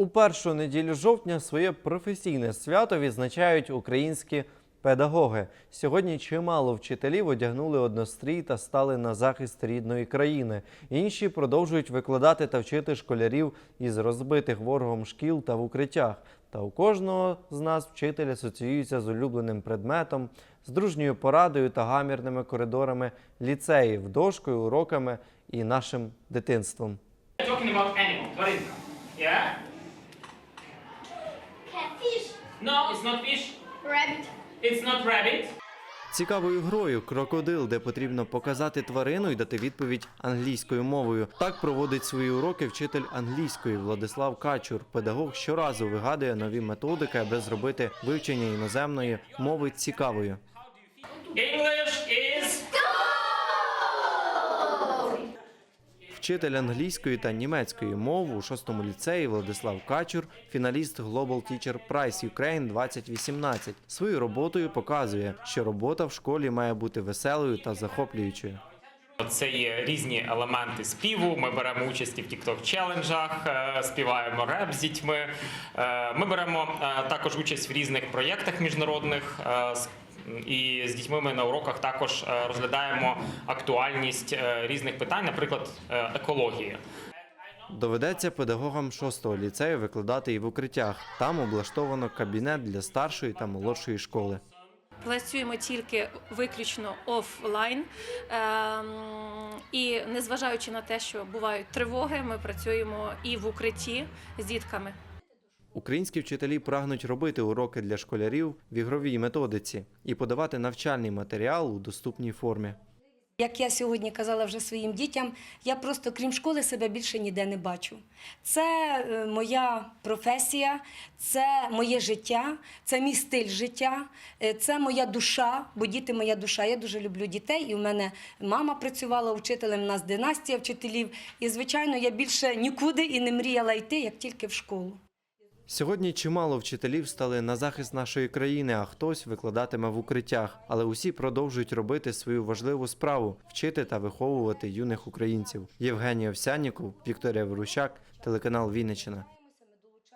У першу неділю жовтня своє професійне свято відзначають українські педагоги. Сьогодні чимало вчителів одягнули однострій та стали на захист рідної країни. Інші продовжують викладати та вчити школярів із розбитих ворогом шкіл та в укриттях. Та у кожного з нас вчитель асоціюється з улюбленим предметом, з дружньою порадою та гамірними коридорами ліцеїв, дошкою, уроками і нашим дитинством. talking about is it? Yeah? No, it's not fish. rabbit, It's not rabbit. Цікавою грою крокодил, де потрібно показати тварину і дати відповідь англійською мовою. Так проводить свої уроки вчитель англійської Владислав Качур. Педагог щоразу вигадує нові методики, аби зробити вивчення іноземної мови цікавою. English Вчитель англійської та німецької мов у шостому ліцеї Владислав Качур, фіналіст Global Teacher Prize Ukraine 2018. Своєю роботою показує, що робота в школі має бути веселою та захоплюючою. Це є різні елементи співу. Ми беремо участь в TikTok челенджах, е, співаємо реп з дітьми. Е, Ми беремо е, також участь в різних проєктах міжнародних. І з дітьми ми на уроках також е, розглядаємо актуальність е, різних питань, наприклад, е, екології. Доведеться педагогам шостого ліцею викладати і в укриттях. Там облаштовано кабінет для старшої та молодшої школи. Працюємо тільки виключно офлайн. Ем, І незважаючи на те, що бувають тривоги, ми працюємо і в укритті з дітками. Українські вчителі прагнуть робити уроки для школярів в ігровій методиці і подавати навчальний матеріал у доступній формі. Як я сьогодні казала вже своїм дітям, я просто крім школи себе більше ніде не бачу. Це е, моя професія, це моє життя, це мій стиль життя, е, це моя душа, бо діти моя душа. Я дуже люблю дітей, і в мене мама працювала вчителем, у нас династія вчителів. І, звичайно, я більше нікуди і не мріяла йти, як тільки в школу. Сьогодні чимало вчителів стали на захист нашої країни, а хтось викладатиме в укриттях. Але усі продовжують робити свою важливу справу вчити та виховувати юних українців. Євгеній Овсянніков, Вікторія Ворущак, телеканал Вінниччина.